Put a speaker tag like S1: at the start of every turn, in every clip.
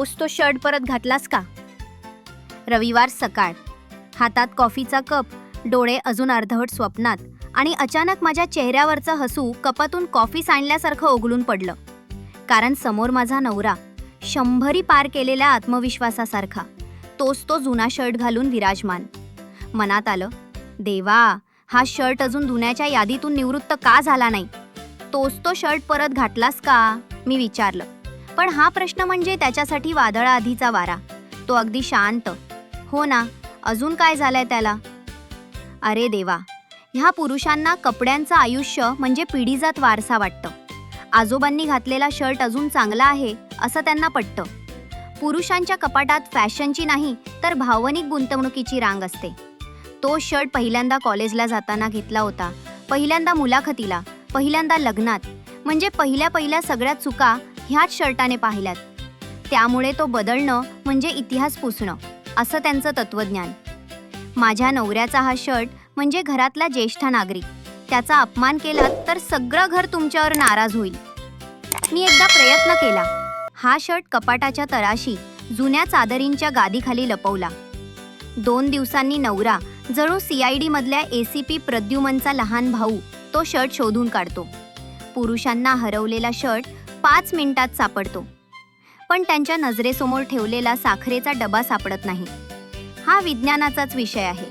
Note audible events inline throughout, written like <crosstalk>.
S1: तोच तो शर्ट परत घातलास का? रविवार सकाळ. हातात कॉफीचा कप डोळे अजून अर्धवट स्वप्नात आणि अचानक माझ्या चेहऱ्यावरचं हसू कपातून कॉफी सांडल्यासारखं ओघळून पडलं. कारण समोर माझा नवरा शंभरी पार केलेल्या आत्मविश्वासासारखा तोच तो जुना शर्ट घालून विराजमान. मनात आलं देवा हा शर्ट अजून धुण्याच्या यादीतून निवृत्त का झाला नाही? तोच तो शर्ट परत घातलास का? मी विचारलं. पण हा प्रश्न म्हणजे त्याच्यासाठी वादळाआधीचा वारा. तो अगदी शांत. हो ना अजून काय झालंय त्याला? अरे देवा ह्या पुरुषांना कपड्यांचं आयुष्य म्हणजे पिढीजात वारसा वाटतं. आजोबांनी घातलेला शर्ट अजून चांगला आहे असं त्यांना पटतं. पुरुषांच्या कपाटात फॅशनची नाही तर भावनिक गुंतवणुकीची रांग असते. तो शर्ट पहिल्यांदा कॉलेजला जाताना घेतला होता. पहिल्यांदा मुलाखतीला पहिल्यांदा लग्नात. म्हणजे पहिल्या पहिल्या सगळ्या चुका ह्याच शर्टाने पाहिल्यात. त्यामुळे तो बदलणं म्हणजे इतिहास पुसणं असं त्यांचं तत्वज्ञान माझ्या नवऱ्याचा हा शर्ट म्हणजे घरातला ज्येष्ठ नागरिक. त्याचा अपमान केला तर सगळं घर तुमच्यावर नाराज होईल. मी एकदा प्रयत्न केला. हा शर्ट कपाटाच्या तळाशी जुन्या चादरींच्या गादीखाली लपवला. दोन दिवसांनी नवरा जणू सी आय डी मधल्या ए सी पी प्रद्युमनचा लहान भाऊ तो शर्ट शोधून काढतो. पुरुषांना हरवलेला शर्ट पाच मिनिटात सापडतो. पण त्यांच्या नजरेसमोर ठेवलेला साखरेचा डबा सापडत नाही. हा विज्ञानाचाच विषय आहे.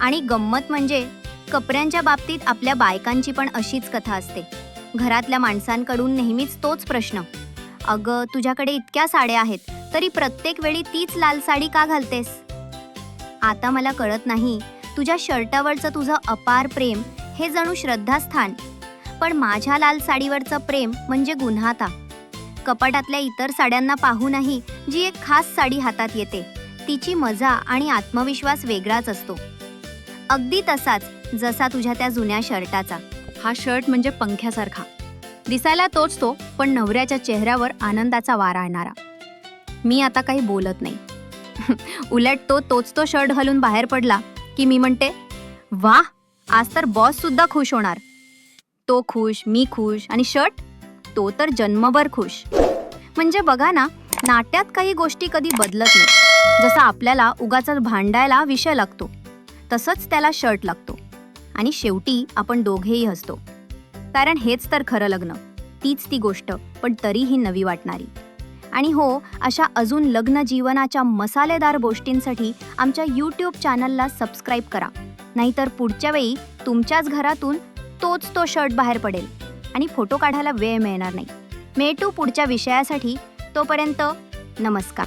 S1: आणि गंमत म्हणजे कपड्यांच्या बाबतीत आपल्या बायकांची पण अशीच कथा असते. घरातल्या माणसांकडून नेहमीच तोच प्रश्न. अगं तुझ्याकडे इतक्या साड्या आहेत तरी प्रत्येक वेळी तीच लाल साडी का घालतेस? आता मला कळत नाही तुझ्या शर्टावरचं तुझं अपार प्रेम हे जणू श्रद्धास्थान पण माझ्या लाल साडीवरचं प्रेम म्हणजे गुन्हाता. कपाटातल्या इतर साड्यांना पाहूनही जी एक खास साडी हातात येते तिची मजा आणि आत्मविश्वास वेगळाच असतो. अगदी तसाच जसा तुझ्या त्या जुन्या शर्टाचा.
S2: हा शर्ट म्हणजे पंख्यासारखा. दिसायला तोच तो पण नवऱ्याच्या चेहऱ्यावर आनंदाचा वारा आणणारा मी आता काही बोलत नाही. <laughs> उलट तो तोच तो शर्ट घालून बाहेर पडला की मी म्हणते वा आज तर बॉस सुद्धा खुश होणार. तो खुश मी खुश आणि शर्ट तो तर जन्मभर खुश. म्हणजे बघा ना नाट्यात काही गोष्टी कधी बदलत नाही जसं आपल्याला उगाच भांडायला विषय लागतो तसंच त्याला शर्ट लागतो आणि शेवटी आपण दोघेही हसतो. कारण हेच तर खरं लग्न. तीच ती गोष्ट पण तरीही नवी वाटणारी. आणि हो अशा अजून लग्न जीवनाच्या मसालेदार गोष्टींसाठी आमच्या यूट्यूब चॅनलला सबस्क्राईब करा. नाहीतर पुढच्या वेळी तुमच्याच घरातून तोच तो शर्ट बाहेर पडेल आणि फोटो काढायला वेळ मिळणार नाही. मेटू पुढच्या विषयासाठी तोपर्यंत नमस्कार.